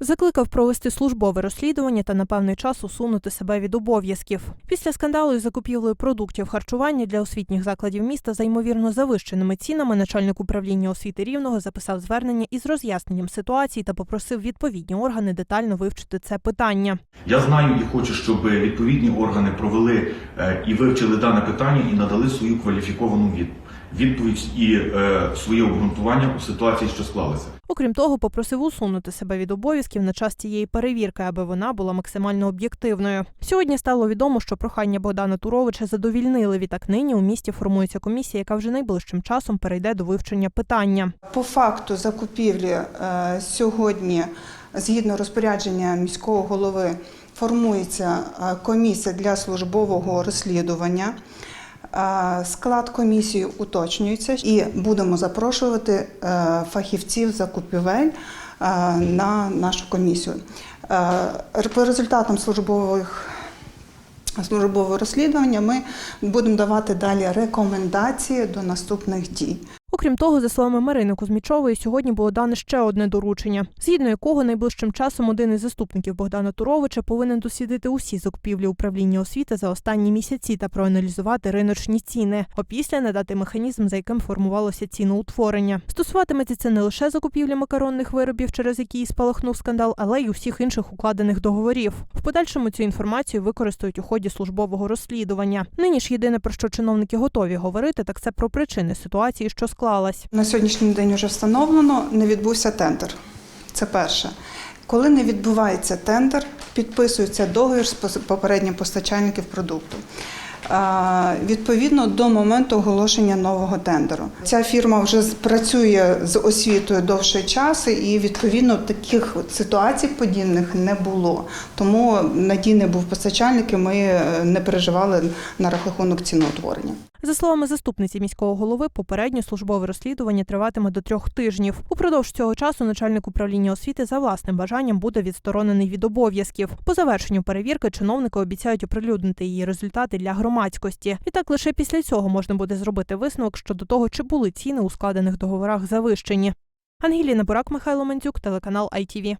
Закликав провести службове розслідування та на певний час усунути себе від обов'язків. Після скандалу із закупівлею продуктів харчування для освітніх закладів міста за ймовірно завищеними цінами начальник управління освіти рівного записав звернення із роз'ясненням ситуації та попросив відповідні органи детально вивчити це питання. Я знаю і хочу, щоб відповідні органи провели е, і вивчили дане питання і надали свою кваліфіковану від- відповідь і е, своє обґрунтування у ситуації, що склалася. Окрім того, попросив усунути себе від обов'язків на час цієї перевірки, аби вона була максимально об'єктивною. Сьогодні стало відомо, що прохання Богдана Туровича задовільнили. Відтак нині у місті формується комісія, яка вже найближчим часом перейде до вивчення питання. По факту закупівлі е, сьогодні, згідно розпорядження міського голови, формується е, комісія для службового розслідування. Склад комісії уточнюється і будемо запрошувати е, фахівців закупівель е, на нашу комісію. Е, По результатам службових службового розслідування ми будемо давати далі рекомендації до наступних дій. Окрім того, за словами Марини Кузьмічової, сьогодні було дане ще одне доручення, згідно якого найближчим часом один із заступників Богдана Туровича повинен дослідити усі закупівлі управління освіти за останні місяці та проаналізувати риночні ціни. Опісля надати механізм, за яким формувалося ціноутворення. Стосуватиметься це не лише закупівлі макаронних виробів, через які і спалахнув скандал, але й усіх інших укладених договорів. В подальшому цю інформацію використають у ході службового розслідування. Нині ж єдине про що чиновники готові говорити, так це про причини ситуації, що склалась. На сьогоднішній день вже встановлено, не відбувся тендер. Це перше. Коли не відбувається тендер, підписується договір з попереднім постачальників продукту. Відповідно до моменту оголошення нового тендеру. Ця фірма вже працює з освітою довший час, і відповідно таких ситуацій подібних не було. Тому надійний був постачальник, і ми е, не переживали на рахунок ціноутворення. За словами заступниці міського голови, попереднє службове розслідування триватиме до трьох тижнів. Упродовж цього часу начальник управління освіти за власним бажанням буде відсторонений від обов'язків. По завершенню перевірки чиновники обіцяють оприлюднити її результати для громадськості. І так лише після цього можна буде зробити висновок щодо того, чи були ціни у складених договорах завищені. Ангеліна Бурак, Михайло Мандзюк, телеканал ITV.